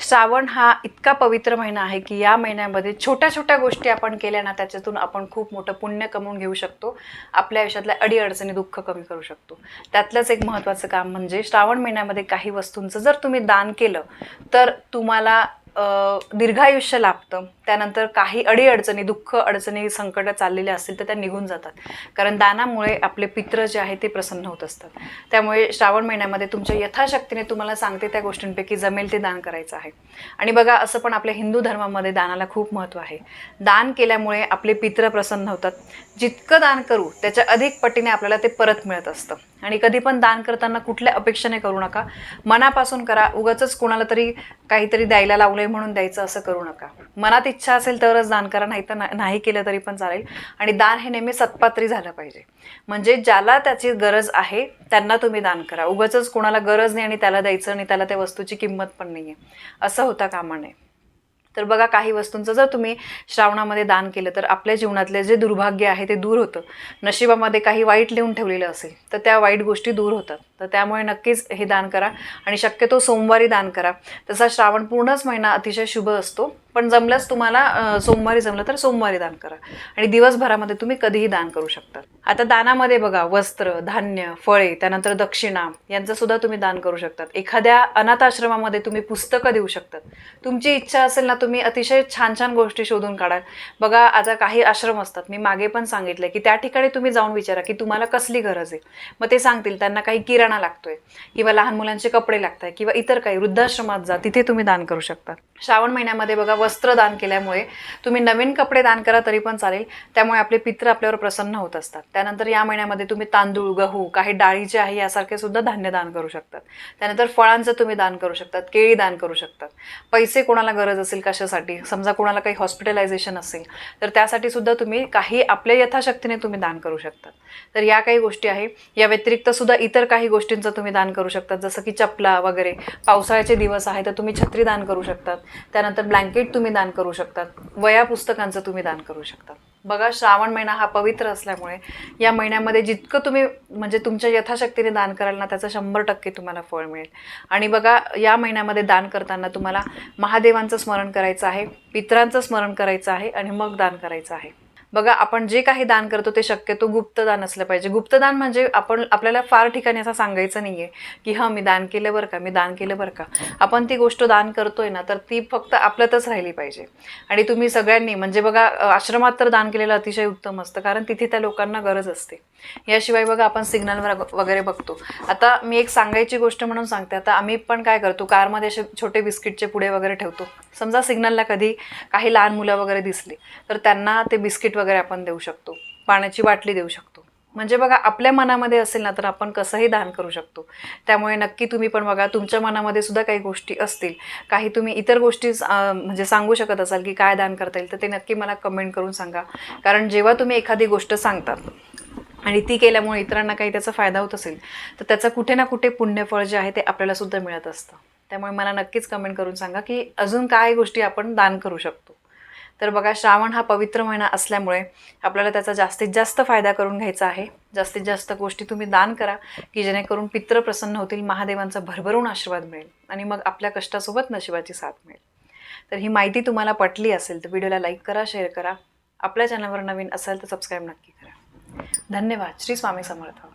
श्रावण हा इतका पवित्र महिना आहे की या महिन्यामध्ये छोट्या छोट्या गोष्टी आपण केल्या ना त्याच्यातून आपण खूप मोठं पुण्य कमवून घेऊ शकतो. आपल्या आयुष्यातल्या अडीअडचणी दुःख कमी करू शकतो. त्यातलंच एक महत्त्वाचं काम म्हणजे श्रावण महिन्यामध्ये काही वस्तूंचं जर तुम्ही दान केलं तर तुम्हाला दीर्घायुष्य लाभतं. त्यानंतर काही अडीअडचणी दुःख अडचणी संकट चाललेले असतील तर त्या निघून जातात. कारण दानामुळे आपले पित्र जे आहे ते प्रसन्न होत असतात. त्यामुळे श्रावण महिन्यामध्ये तुमच्या यथाशक्तीने तुम्हाला सांगते त्या गोष्टींपैकी जमेल ते दान करायचं आहे. आणि बघा असं पण आपल्या हिंदू धर्मामध्ये दानाला खूप महत्त्व आहे. दान केल्यामुळे आपले पित्र प्रसन्न होतात. जितकं दान करू त्याच्या अधिक पटीने आपल्याला ते परत मिळत असतं. आणि कधी पण दान करताना कुठल्या अपेक्षेने करू नका. मनापासून करा. उगाच कोणाला तरी काहीतरी द्यायला लावलंय म्हणून द्यायचं असं करू नका. मनात इच्छा असेल तरच दान करा नाही तर ना- नाही केलं तरी पण चालेल. आणि दान हे नेहमी सत्पात्री झालं पाहिजे. म्हणजे ज्याला त्याची गरज आहे त्यांना तुम्ही दान करा. उगाच कोणाला गरज नाही आणि त्याला द्यायचं आणि त्याला त्या वस्तूची किंमत पण नाही आहे असं होता कामा नये तर बघा काही वस्तूंचं जर तुम्ही श्रावणामध्ये दान केलं तर आपल्या जीवनातले जे दुर्भाग्य आहे ते दूर होतं. नशिबामध्ये काही वाईट लिहून ठेवलेलं असेल तर त्या वाईट गोष्टी दूर होतात. तर त्यामुळे नक्कीच हे दान करा आणि शक्यतो सोमवारी दान करा. तसा श्रावण पूर्णच महिना अतिशय शुभ असतो. पण जमल्यास तुम्हाला सोमवारी जमलं तर सोमवारी दान करा. आणि दिवसभरामध्ये तुम्ही कधीही दान करू शकता. आता दानामध्ये बघा वस्त्र धान्य फळे त्यानंतर दक्षिणा यांचं सुद्धा तुम्ही दान करू शकतात. एखाद्या अनाथाश्रमामध्ये तुम्ही पुस्तकं देऊ शकतात. तुमची इच्छा असेल ना तुम्ही अतिशय छान छान गोष्टी शोधून काढाल. बघा आता काही आश्रम असतात. मी मागे पण सांगितलं की त्या ठिकाणी तुम्ही जाऊन विचारा की तुम्हाला कसली गरज आहे? मग ते सांगतील त्यांना काही किराणा लागतोय किंवा लहान मुलांचे कपडे लागतात किंवा इतर काही वृद्धाश्रमात जा तिथे तुम्ही दान करू शकता. श्रावण महिन्यामध्ये बघा वस्त्र दान केल्यामुळे तुम्ही नवीन कपडे दान करा तरी पण चालेल. त्यामुळे आपले पित्र आपल्यावर प्रसन्न होत असतात. त्यानंतर या महिन्यामध्ये तुम्ही तांदूळ गहू काही डाळी जे आहे यासारखे सुद्धा धान्य दान करू शकतात. त्यानंतर फळांचं तुम्ही दान करू शकतात केळी दान करू शकतात. पैसे कोणाला गरज असेल कशासाठी? समजा कोणाला काही हॉस्पिटलायझेशन असेल तर त्यासाठी सुद्धा तुम्ही काही आपल्या यथाशक्तीने तुम्ही दान करू शकतात. तर या काही गोष्टी आहे या व्यतिरिक्त सुद्धा इतर काही गोष्टींचं तुम्ही दान करू शकतात. जसं की चपला वगैरे. पावसाळ्याचे दिवस आहे तर तुम्ही छत्री दान करू शकतात. त्यानंतर ब्लँकेट तुम्ही दान करू शकतात. वया पुस्तकांचं तुम्ही दान करू शकतात. बघा श्रावण महिना हा पवित्र असल्यामुळे या महिन्यामध्ये जितकं तुम्ही म्हणजे तुमच्या यथाशक्तीने दान कराल ना त्याचं शंभर टक्के तुम्हाला फळ मिळेल. आणि बघा या महिन्यामध्ये दान करताना तुम्हाला महादेवांचं स्मरण करायचं आहे पित्रांचं स्मरण करायचं आहे आणि मग दान करायचं आहे. बघा आपण जे काही दान करतो ते शक्यतो गुप्तदान असलं पाहिजे. गुप्तदान म्हणजे आपण आपल्याला फार ठिकाणी असं सांगायचं नाही आहे की हां मी दान केलं बरं का मी दान केलं बरं का. आपण ती गोष्ट दान करतोय ना तर ती फक्त आपल्यातच राहिली पाहिजे. आणि तुम्ही सगळ्यांनी म्हणजे बघा आश्रमात तर दान केलेलं अतिशय उत्तम असतं कारण तिथे त्या लोकांना गरज असते. याशिवाय बघा आपण सिग्नलवर वगैरे बघतो. आता मी एक सांगायची गोष्ट म्हणून सांगते. आता आम्ही पण काय करतो कारमध्ये असे छोटे बिस्किटचे पुडे वगैरे ठेवतो. समजा सिग्नलला कधी काही लहान मुलं वगैरे दिसली तर त्यांना ते बिस्किट वगैरे आपण देऊ शकतो. पाण्याची बाटली देऊ शकतो. म्हणजे बघा आपल्या मनामध्ये असेल ना तर आपण कसंही दान करू शकतो. त्यामुळे नक्की तुम्ही पण बघा तुमच्या मनामध्ये सुद्धा काही गोष्टी असतील. काही तुम्ही इतर गोष्टी म्हणजे सांगू शकत असाल की काय दान करता येईल तर ते नक्की मला कमेंट करून सांगा. कारण जेव्हा तुम्ही एखादी गोष्ट सांगतात आणि ती केल्यामुळे इतरांना काही त्याचा फायदा होत असेल तर त्याचं कुठे ना कुठे पुण्यफळ जे आहे ते आपल्याला सुद्धा मिळत असतं. त्यामुळे मला नक्कीच कमेंट करून सांगा की अजून काय गोष्टी आपण दान करू शकतो. तर बघा श्रावण हा पवित्र महिना असल्यामुळे आपल्याला त्याचा जास्तीत जास्त फायदा करून घ्यायचा आहे. जास्तीत जास्त गोष्टी तुम्ही दान करा की जेणेकरून पित्र प्रसन्न होतील महादेवांचा भरभरून आशीर्वाद मिळेल आणि मग आपल्या कष्टासोबत नशिबाची साथ मिळेल. तर ही माहिती तुम्हाला पटली असेल तर व्हिडिओला लाईक करा शेअर करा. आपल्या चॅनलवर नवीन असेल तर सबस्क्राईब नक्की करा. धन्यवाद. श्री स्वामी समर्थ.